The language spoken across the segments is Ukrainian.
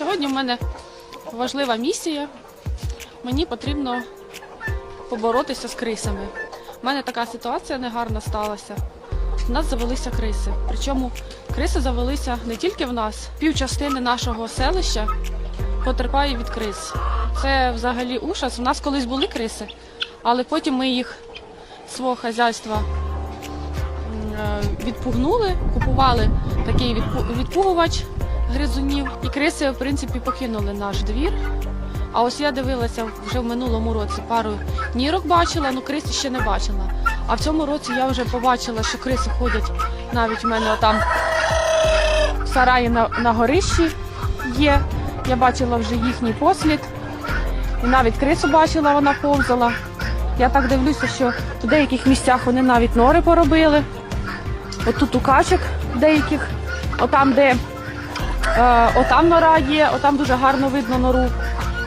Сьогодні в мене важлива місія. Мені потрібно поборотися з крисами. У мене така ситуація негарна сталася. У нас завелися криси. Причому криси завелися не тільки в нас, півчастини нашого селища потерпає від крис. Це взагалі ужас. У нас колись були криси, але потім ми їх свого хазяйства е, відпугнули, купували такий відпугувач гризунів, і криси, в принципі, покинули наш двір. А ось я дивилася вже в минулому році пару нірок бачила, ну криси ще не бачила. А в цьому році я вже побачила, що криси ходять навіть в мене там в сараї на, на горищі є. Я бачила вже їхній послід. І навіть крису бачила, вона повзала. Я так дивлюся, що в деяких місцях вони навіть нори поробили. От тут у качок деяких, отам, де отам нора є, отам дуже гарно видно нору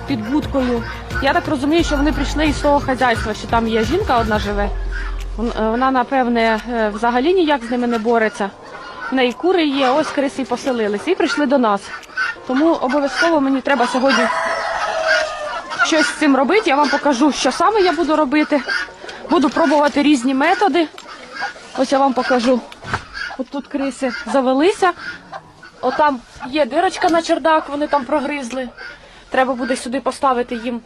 під будкою. Я так розумію, що вони прийшли із того хазяйства, що там є жінка одна живе. Е, Вона, напевне, е, взагалі ніяк з ними не бореться. В неї кури є, ось криси поселилися і прийшли до нас. Тому обов'язково мені треба сьогодні щось з цим робити. Я вам покажу, що саме я буду робити. Буду пробувати різні методи. Ось я вам покажу. От тут криси завелися. Отам є дирочка на чердак, вони там прогризли. Треба буде сюди поставити їм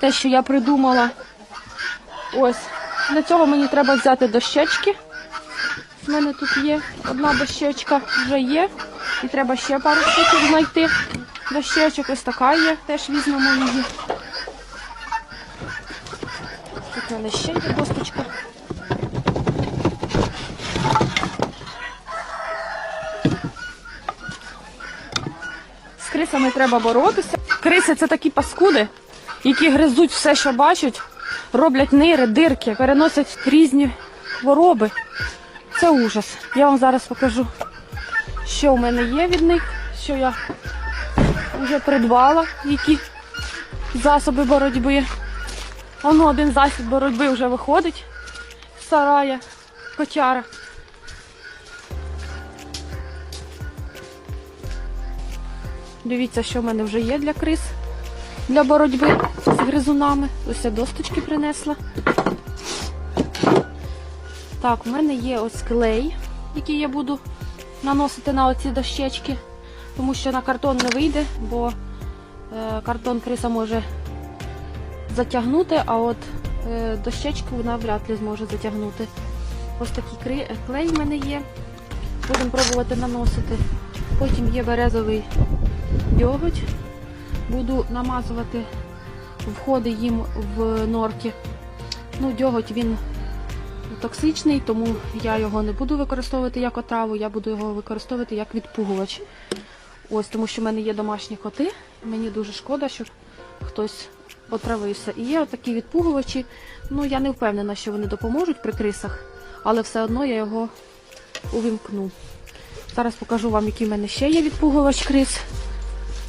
те, що я придумала. Ось. Для цього мені треба взяти дощечки. У мене тут є одна дощечка, вже є. І треба ще пару штуків знайти. Дощечок ось така є, теж візьмемо її. Тут в мене ще є досточка. Крисами треба боротися. Криси це такі паскуди, які гризуть все, що бачать, роблять нири, дирки, переносять різні хвороби. Це ужас. Я вам зараз покажу, що в мене є від них, що я вже придбала, які засоби боротьби. Воно один засіб боротьби вже виходить з сарая, котяра. Дивіться, що в мене вже є для крис для боротьби з гризунами. Ось я досточки принесла. Так, у мене є ось клей, який я буду наносити на оці дощечки, тому що на картон не вийде, бо е, картон криса може затягнути, а от е, дощечку вона вряд ли зможе затягнути. Ось такий клей в мене є. Будемо пробувати наносити. Потім є березовий дьоготь. Буду намазувати входи їм в норки. Ну, дьоготь він токсичний, тому я його не буду використовувати як отраву, я буду його використовувати як відпугувач. Ось, тому що в мене є домашні коти. Мені дуже шкода, що хтось отравився. І є отакі відпугувачі. Ну, я не впевнена, що вони допоможуть при крисах, але все одно я його увімкну. Зараз покажу вам, який в мене ще є відпугувач крис.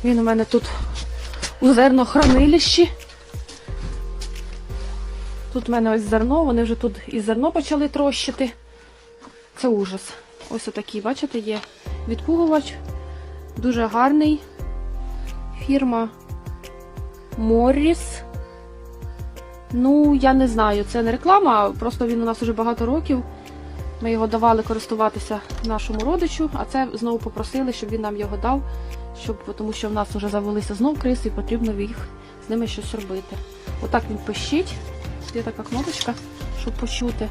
Він у мене тут у зернохранилищі. Тут в мене ось зерно, вони вже тут і зерно почали трощити. Це ужас. Ось отакий, бачите, є відпугувач. Дуже гарний. Фірма Морріс. Ну, я не знаю, це не реклама, просто він у нас вже багато років. Ми його давали користуватися нашому родичу, а це знову попросили, щоб він нам його дав, щоб, тому що в нас вже завелися знов криси і потрібно їх з ними щось робити. Отак він пищить. Є така кнопочка, щоб почути.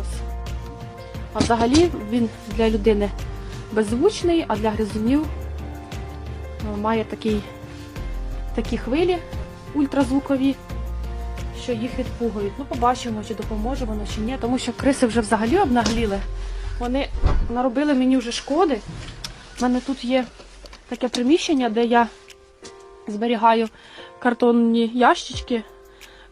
Ось. А взагалі він для людини беззвучний, а для гризунів е, має такий, такі хвилі ультразвукові, що їх відпугують. Ну, побачимо, чи допоможе воно, чи ні, тому що криси вже взагалі обнагліли. Вони наробили мені вже шкоди. У мене тут є таке приміщення, де я зберігаю картонні ящички, е,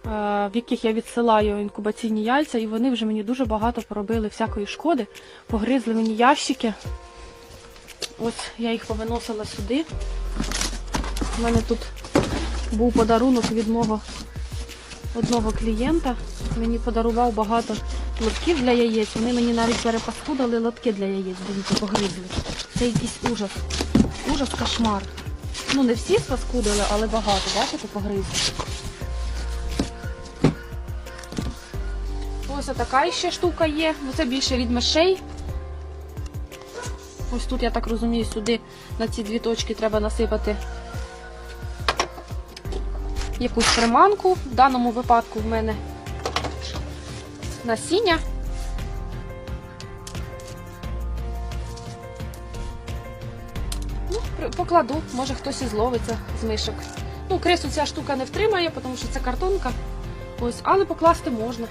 в яких я відсилаю інкубаційні яйця, і вони вже мені дуже багато поробили всякої шкоди. Погризли мені ящики. Ось я їх повиносила сюди. У мене тут був подарунок від мого одного клієнта. Мені подарував багато лотків для яєць. Вони мені навіть перепаскудили лотки для яєць, дивіться, погризли. Це якийсь ужас. Ужас, кошмар. Ну, не всі спаскудили, але багато, бачите, погризли. Ось така ще штука є. Ну це більше від мишей. Ось тут, я так розумію, сюди на ці дві точки треба насипати якусь приманку. В даному випадку в мене насіння. Ну, покладу, може хтось і зловиться з мишок. Ну, крису ця штука не втримає, тому що це картонка. Ось, але покласти можна.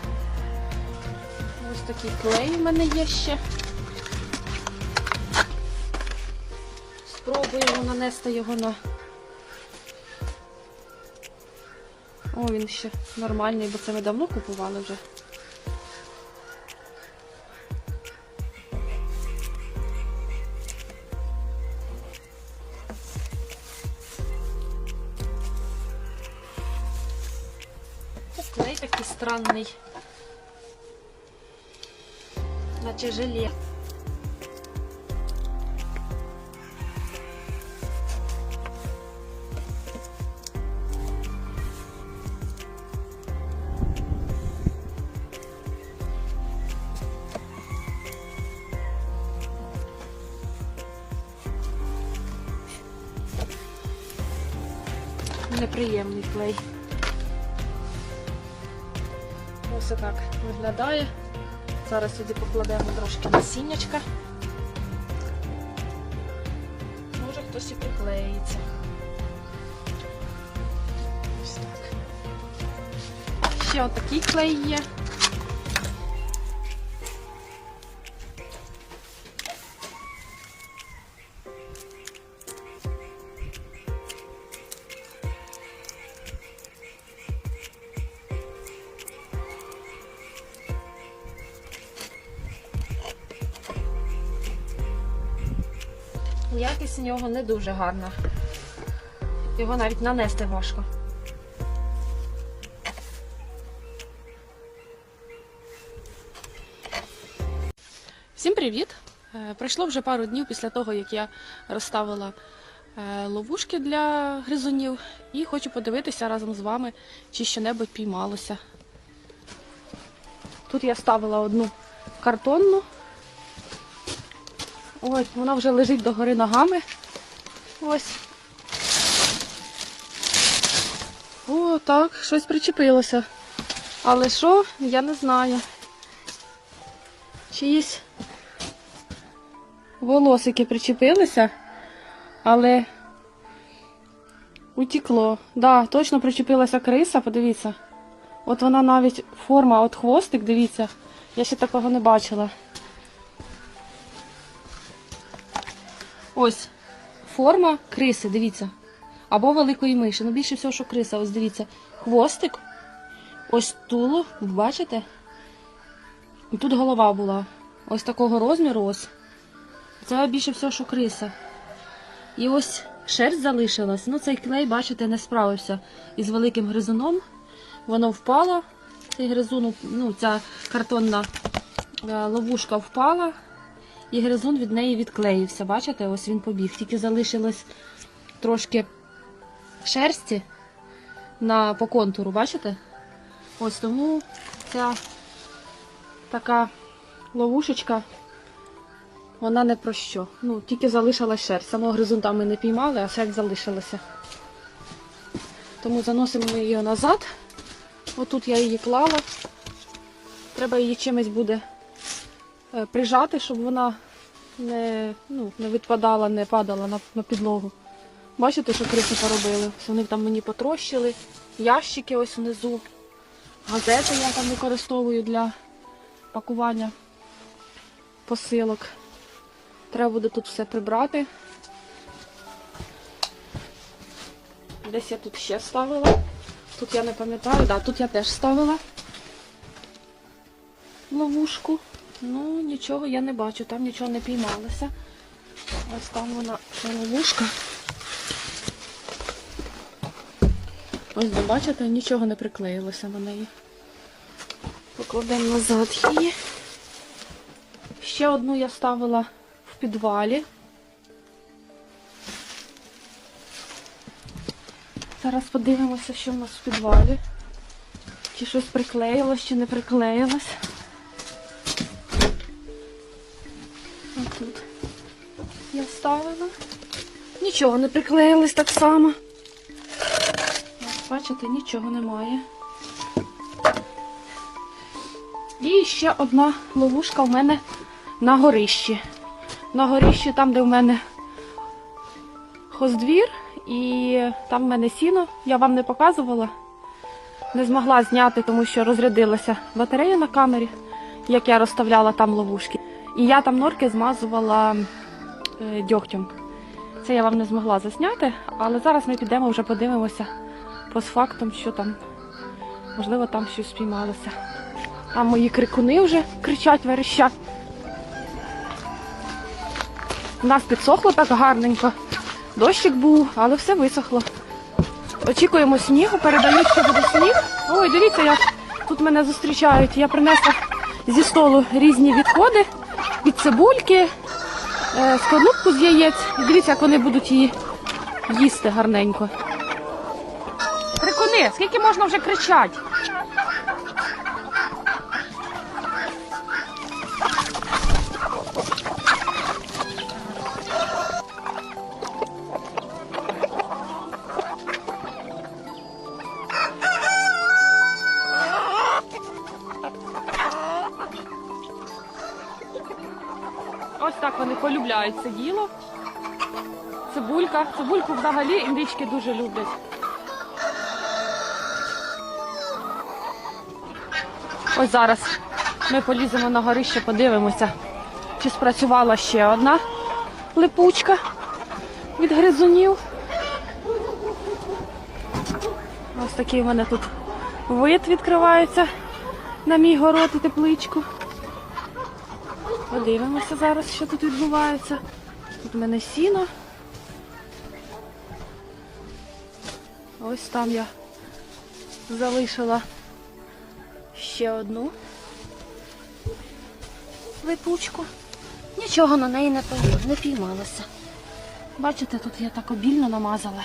Ось такий клей в мене є ще. Спробуємо нанести його на. О, він ще нормальний, бо це ми давно купували вже. Клей такий странний. Наче желе. Неприємний клей. Ось так виглядає. Зараз сюди покладемо трошки насіннячка. Може хтось і приклеїться. Ось так. Ще отакий клей є. Нього не дуже гарна. Його навіть нанести важко. Всім привіт! Е, Пройшло вже пару днів після того, як я розставила е, ловушки для гризунів і хочу подивитися разом з вами, чи що-небудь піймалося. Тут я ставила одну картонну. Ось, вона вже лежить догори ногами. Ось. О, так, щось причепилося. Але що, я не знаю. Чиїсь волосики причепилися, але утекло. Да, точно причепилася криса, подивіться. От вона навіть форма, от хвостик, дивіться. Я ще такого не бачила. Ось форма криси, дивіться. Або великої миші. Ну, більше всього, що криса, ось дивіться. Хвостик. Ось тулу, бачите? І тут голова була. Ось такого розміру, ось. Це більше всього, що криса. І ось шерсть залишилась. Ну, цей клей, бачите, не справився із великим гризуном. Воно впало. Цей гризун, ну, ця картонна е, ловушка впала. І гризун від неї відклеївся. Бачите, ось він побіг. Тільки залишилось трошки шерсті на, по контуру, бачите? Ось тому ця така ловушечка, вона не про що. Ну, тільки залишилась шерсть. Самого гризунта ми не піймали, а шерсть залишилася. Тому заносимо ми її назад. Отут я її клала. Треба її чимось буде прижати, щоб вона не, ну, не відпадала, не падала на, на підлогу. Бачите, що криси поробили? Вони там мені потрощили, ящики ось внизу, газети я там використовую для пакування посилок. Треба буде тут все прибрати. Десь я тут ще ставила. Тут я не пам'ятаю, да, тут я теж ставила ловушку. Ну, нічого я не бачу, там нічого не піймалося. Ось там вона ловушка. Ось ви бачите, нічого не приклеїлося на неї. Покладемо назад її. Ще одну я ставила в підвалі. Зараз подивимося, що в нас в підвалі. Чи щось приклеїлось, чи не приклеїлось. Я. Нічого не приклеїлось так само. Бачите, нічого немає. І ще одна ловушка в мене на горищі. На горищі, там, де в мене хоздвір, і там в мене сіно. Я вам не показувала. Не змогла зняти, тому що розрядилася батарея на камері, як я розставляла там ловушки. І я там норки змазувала дьогтем. Це я вам не змогла засняти, але зараз ми підемо вже подивимося постфактум, що там. Можливо, там щось спіймалося. А мої крикуни вже кричать, верещать. У нас підсохло так гарненько. Дощик був, але все висохло. Очікуємо снігу, передають, що буде сніг. Ой, дивіться, як тут мене зустрічають. Я принесла зі столу різні відходи від цибульки, е, скорлупку з яєць. І дивіться, як вони будуть її їсти гарненько. Крикуни, скільки можна вже кричати? Полюбляють це діло. Цибулька. Цибульку взагалі індички дуже люблять. Ось зараз ми поліземо на горище, подивимося, чи спрацювала ще одна липучка від гризунів. Ось такий у мене тут вид відкривається на мій город і тепличку. Подивимося зараз, що тут відбувається. Тут у мене сіно. Ось там я залишила ще одну липучку. Нічого на неї не, не піймалося. Бачите, тут я так обільно намазала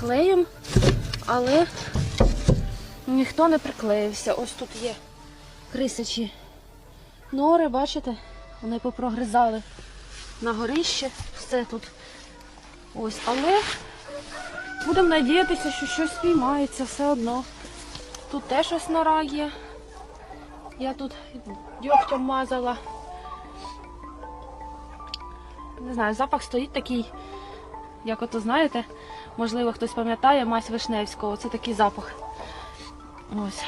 клеєм, але ніхто не приклеївся. Ось тут є крисячі нори, бачите? Вони попрогризали на горище. Все тут. Ось, але будемо надіятися, що щось спіймається все одно. Тут теж ось нора є. Я тут дьогтем мазала. Не знаю, запах стоїть такий, як ото знаєте, можливо, хтось пам'ятає мазь Вишневського. Це такий запах. Ось.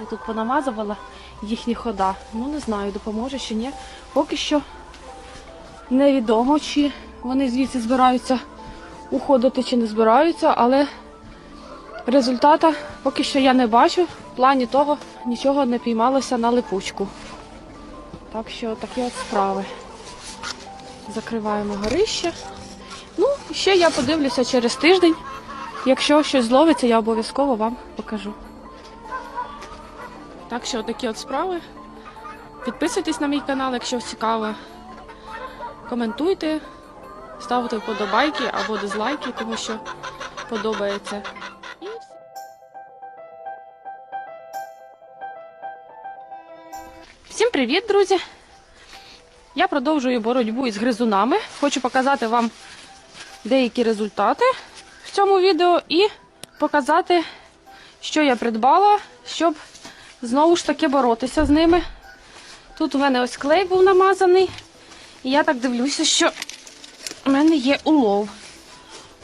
Я тут понамазувала їхні хода. Ну не знаю, допоможе чи ні. Поки що невідомо, чи вони звідси збираються уходити чи не збираються, але результата поки що я не бачу. В плані того нічого не піймалося на липучку. Так що такі от справи. Закриваємо горище. Ну, ще я подивлюся через тиждень. Якщо щось зловиться, я обов'язково вам покажу. Так що такі от справи. Підписуйтесь на мій канал, якщо цікаво. Коментуйте, ставте вподобайки або дизлайки, тому що подобається. Всім привіт, друзі! Я продовжую боротьбу із гризунами. Хочу показати вам деякі результати в цьому відео і показати, що я придбала, щоб знову ж таки боротися з ними. Тут у мене ось клей був намазаний, і я так дивлюся, що у мене є улов.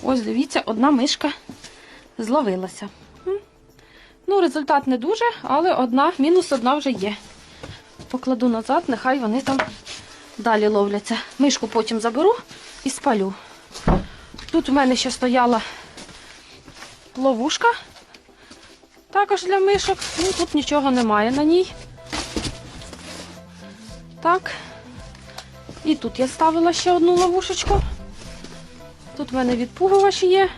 Ось дивіться, одна мишка зловилася. Ну, результат не дуже, але одна, мінус одна вже є. Покладу назад, нехай вони там далі ловляться. Мишку потім заберу і спалю. Тут у мене ще стояла ловушка, також для мишок. Ну, тут нічого немає на ній. Так. І тут я ставила ще одну ловушечку. Тут в мене відпугувач є.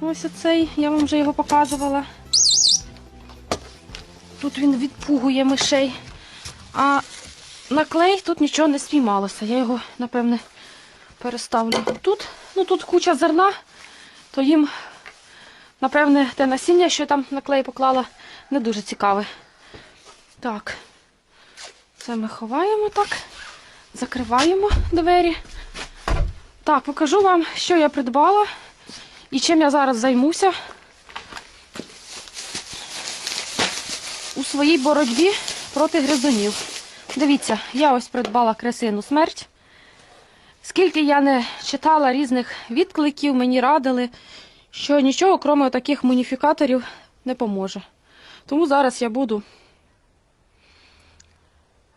Ось оцей, я вам вже його показувала. Тут він відпугує мишей. А на клей тут нічого не спіймалося. Я його, напевне, переставлю тут. Ну тут куча зерна, то їм, напевне, те насіння, що я там на клей поклала, не дуже цікаве. Так, це ми ховаємо так, закриваємо двері. Так, покажу вам, що я придбала і чим я зараз займуся у своїй боротьбі проти гризунів. Дивіться, я ось придбала кресину смерть. Скільки я не читала різних відкликів, мені радили, що нічого, крім таких муніфікаторів, не поможе. Тому зараз я буду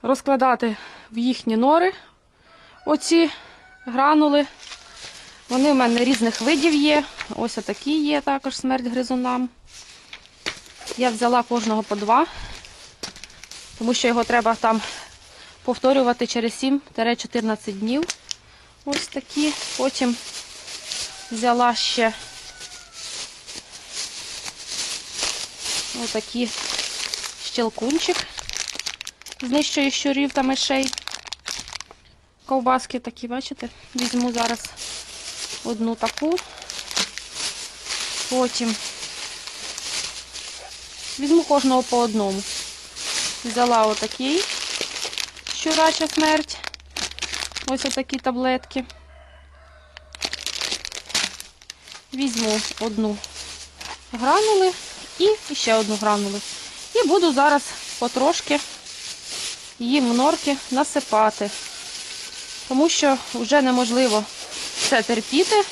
розкладати в їхні нори оці гранули. Вони в мене різних видів є. Ось отакі є також смерть гризунам. Я взяла кожного по два, тому що його треба там повторювати через 7-14 днів. Ось такі. Потім взяла ще отакі щелкунчик. Знищує щурів та мишей. Ковбаски такі, бачите? Візьму зараз одну таку. Потім візьму кожного по одному. Взяла отакий щурача смерть. Ось отакі таблетки. Візьму одну гранули і ще одну гранули. І буду зараз потрошки їм в норки насипати. Тому що вже неможливо це терпіти.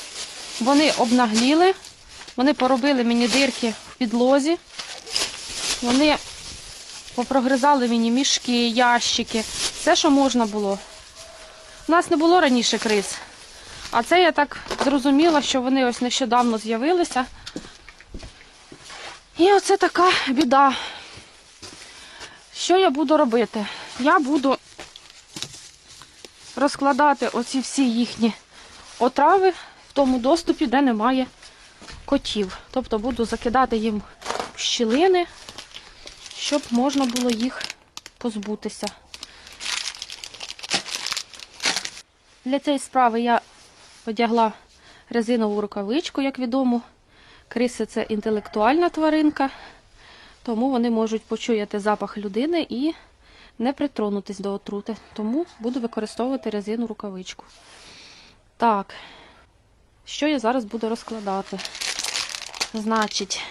Вони обнагліли, вони поробили мені дирки в підлозі, вони попрогризали мені мішки, ящики, все, що можна було. У нас не було раніше криз. А це я так зрозуміла, що вони ось нещодавно з'явилися. І оце така біда. Що я буду робити? Я буду розкладати оці всі їхні отрави в тому доступі, де немає котів. Тобто буду закидати їм щілини, щоб можна було їх позбутися. Для цієї справи я одягла резинову рукавичку, як відомо. Криси це інтелектуальна тваринка, тому вони можуть почуяти запах людини і не притронутись до отрути. Тому буду використовувати резину рукавичку. Так, що я зараз буду розкладати? Значить,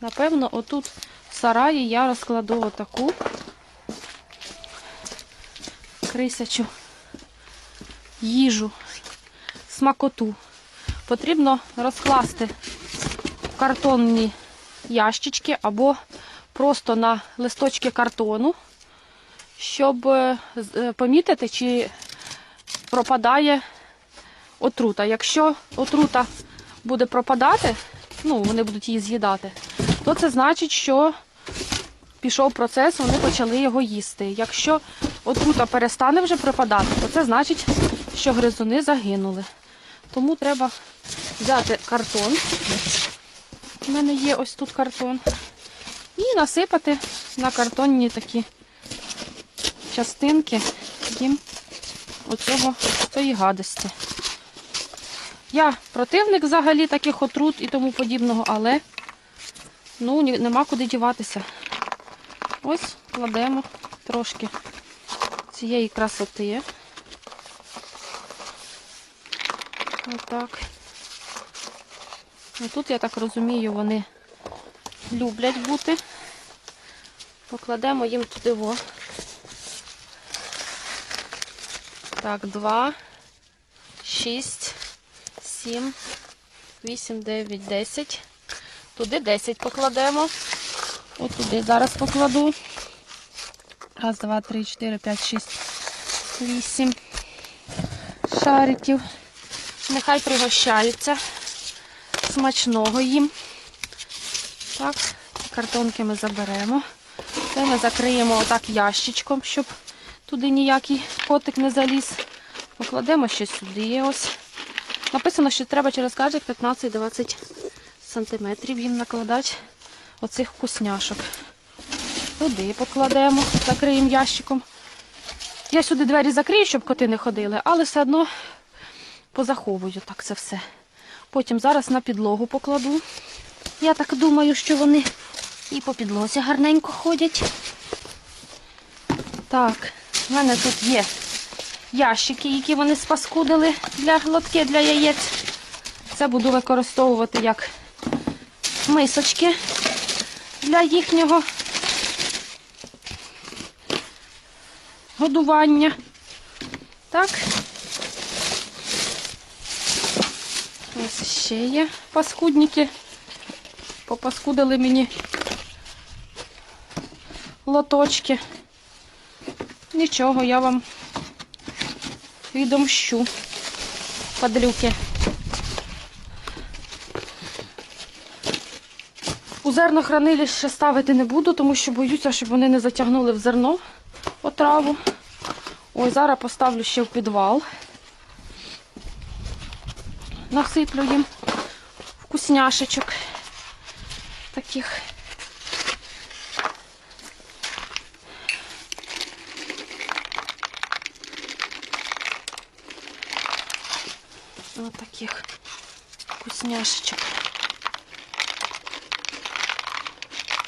напевно, отут в сараї я розкладу отаку крисячу їжу, смакоту. Потрібно розкласти картонні ящички або просто на листочки картону, щоб е, е, помітити, чи пропадає отрута. Якщо отрута буде пропадати, ну, вони будуть її з'їдати, то це значить, що пішов процес, вони почали його їсти. Якщо отрута перестане вже пропадати, то це значить, що гризуни загинули. Тому треба взяти картон. У мене є ось тут картон. І насипати на картонні такі частинки їм оцього цієї гадості. Я противник взагалі таких отрут і тому подібного, але ну, нема куди діватися. Ось кладемо трошки цієї красоти. Отак. І тут, я так розумію, вони люблять бути. Покладемо їм туди во. Так, два, шість, сім, вісім, дев'ять, десять. Туди 10 покладемо. От туди зараз покладу. Раз, два, три, чотири, п'ять, шість, вісім шариків. Нехай пригощаються. Смачного їм. Так, картонки ми заберемо. Це ми закриємо отак ящичком, щоб туди ніякий котик не заліз. Покладемо ще сюди. Ось. Написано, що треба через кожних 15-20 сантиметрів їм накладати оцих вкусняшок. Туди покладемо, закриємо ящиком. Я сюди двері закрию, щоб коти не ходили, але все одно позаховую так це все. Потім зараз на підлогу покладу. Я так думаю, що вони і по підлозі гарненько ходять. Так, в мене тут є ящики, які вони спаскудили для лотки для яєць. Це буду використовувати як мисочки для їхнього годування. Так. Ось ще є паскудники. Попаскудили мені лоточки. Нічого, я вам відомщу, падлюки. У зернохранилище ставити не буду, тому що боюся, щоб вони не затягнули в зерно отраву. Ой, зараз поставлю ще в підвал. Насиплю їм вкусняшечок таких. Ось таких вкусняшечок.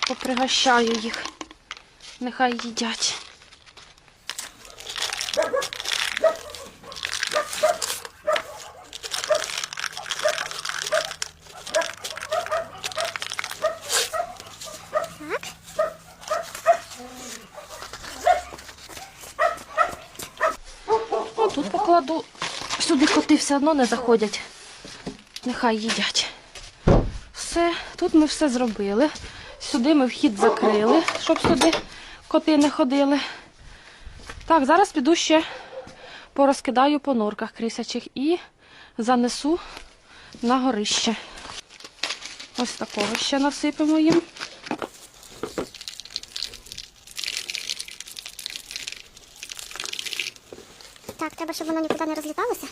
Попригощаю їх. Нехай їдять. О, тут покладу. Сюди коти все одно не заходять. Нехай їдять. Все, тут ми все зробили. Сюди ми вхід закрили, щоб сюди коти не ходили. Так, зараз піду ще порозкидаю по норках крисячих і занесу на горище. Ось такого ще насипемо їм. Так, треба, щоб воно нікуди не розліталося.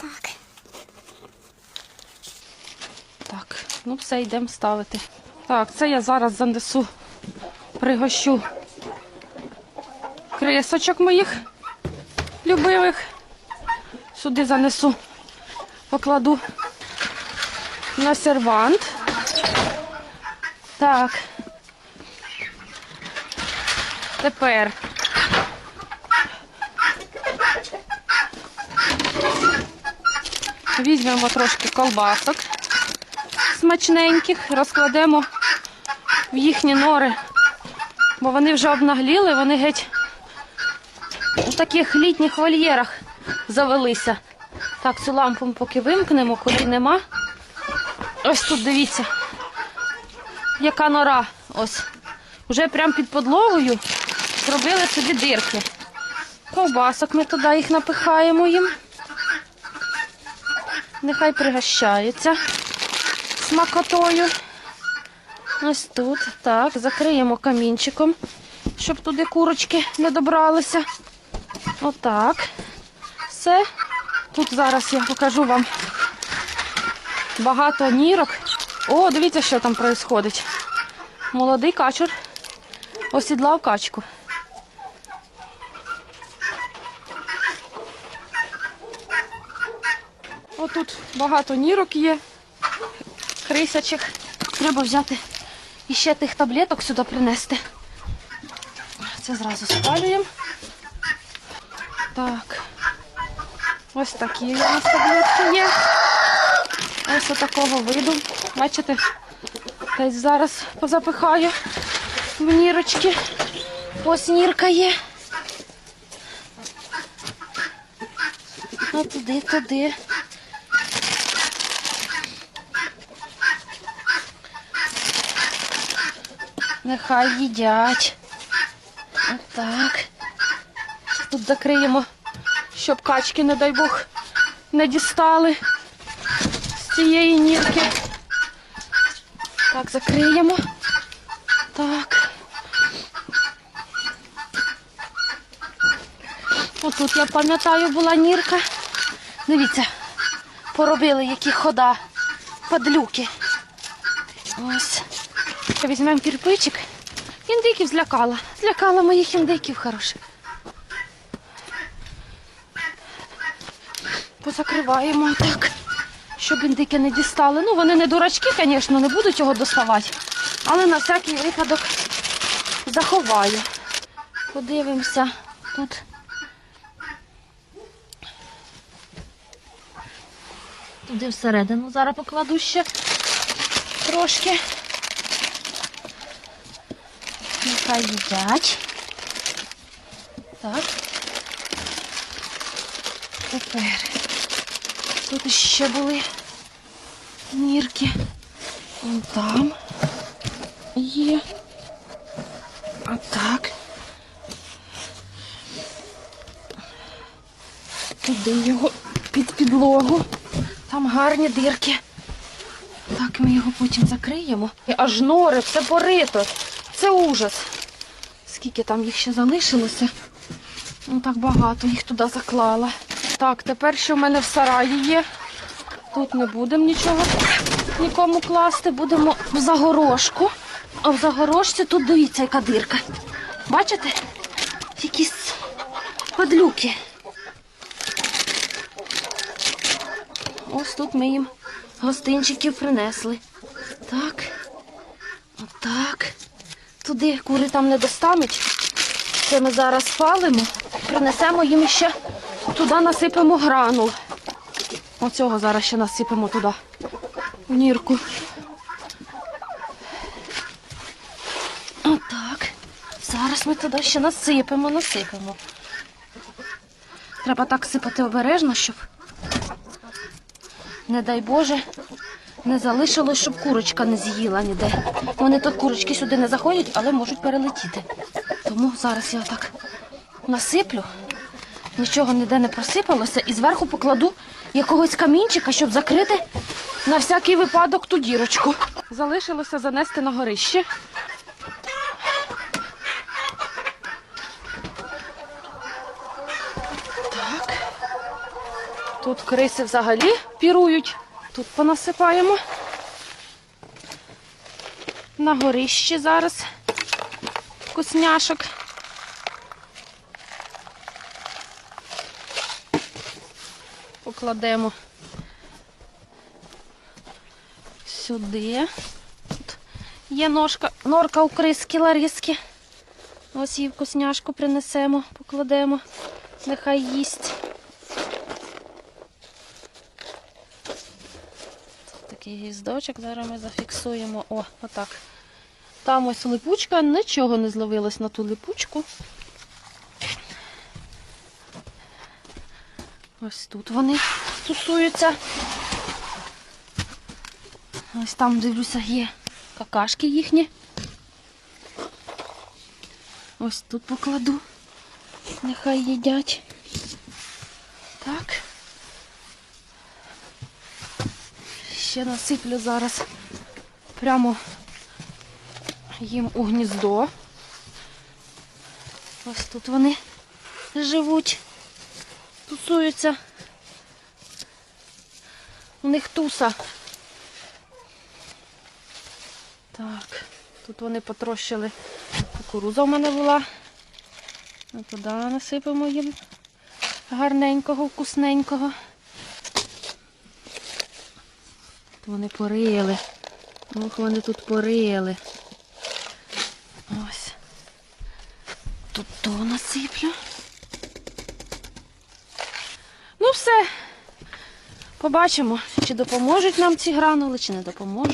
Так, Так, ну все, йдемо ставити. Так, це я зараз занесу, пригощу крисочок моїх любимих. Сюди занесу, покладу на сервант. Так. Тепер. Візьмемо трошки колбасок смачненьких, розкладемо в їхні нори, бо вони вже обнагліли, вони геть у таких літніх вольєрах завелися. Так, цю лампу ми поки вимкнемо, коли нема. Ось тут дивіться, яка нора. Ось. Вже прямо під подлогою зробили собі дирки. Ковбасок ми туди їх напихаємо їм. Нехай пригощаються смакотою. Ось тут. Так, закриємо камінчиком, щоб туди курочки не добралися. Отак. Все. Тут зараз я покажу вам багато нірок. О, дивіться, що там відбувається. Молодий качур осідлав качку. Отут багато нірок є, крисячих. Треба взяти і ще тих таблеток сюди принести. Це зразу спалюємо. Так. Ось такі у нас таблетки є. Ось такого виду. Бачите, десь зараз позапихаю в нірочки. Ось нірка є. А туди, туди. Нехай їдять. Отак. Тут закриємо, щоб качки, не дай Бог, не дістали з цієї нірки. Так, закриємо. Так. Отут, я пам'ятаю, була нірка. Дивіться, поробили які хода, падлюки. Ось. Візьмемо кирпичик. Індиків злякала. Злякала моїх індиків хороших. Позакриваємо так, щоб індики не дістали. Ну, вони не дурачки, звісно, не будуть його доставати. Але на всякий випадок заховаю. Подивимося тут. Туди всередину зараз покладу ще трошки. Нехай їдять. Так. Тепер. Тут ще були нірки. Вон там є. А так. Туди його під підлогу. Там гарні дирки. Так, ми його потім закриємо. Аж нори, все порито. Це ужас. Скільки там їх ще залишилося? Ну так багато їх туди заклала. Так, тепер що в мене в сараї є. Тут не будемо нічого нікому класти, будемо в загорожку. А в загорожці тут дивіться, яка дирка. Бачите? Якісь падлюки. Ось тут ми їм гостинчиків принесли. Так. Отак. Туди кури там не достануть. Це ми зараз спалимо. Принесемо їм ще туди насипемо гранул. Оцього зараз ще насипемо туди. В нірку. Отак. Зараз ми туди ще насипемо, насипемо. Треба так сипати обережно, щоб, не дай Боже, не залишилось, щоб курочка не з'їла ніде. Вони тут курочки сюди не заходять, але можуть перелетіти. Тому зараз я так насиплю, нічого ніде не просипалося, і зверху покладу якогось камінчика, щоб закрити на всякий випадок ту дірочку. Залишилося занести на горище. Так. Тут криси взагалі пірують. Тут понасипаємо. На горищі зараз вкусняшок. Покладемо сюди. Тут є ножка, норка у криски Лариски. Ось її вкусняшку принесемо, покладемо. Нехай їсть. Тут такий гіздочок, зараз ми зафіксуємо. О, отак. Там ось липучка, нічого не зловилось на ту липучку. Ось тут вони стосуються. Ось там, дивлюся, є какашки їхні. Ось тут покладу. Нехай їдять. Так. Ще насиплю зараз прямо їм у гніздо. Ось тут вони живуть, тусуються. У них туса. Так, тут вони потрощили. Кукуруза в мене була. А туди насипемо їм гарненького, вкусненького. Тут вони порили. Ох, вони тут порили. Ось. Тут то. Ну все. Побачимо, чи допоможуть нам ці гранули, чи не допоможуть.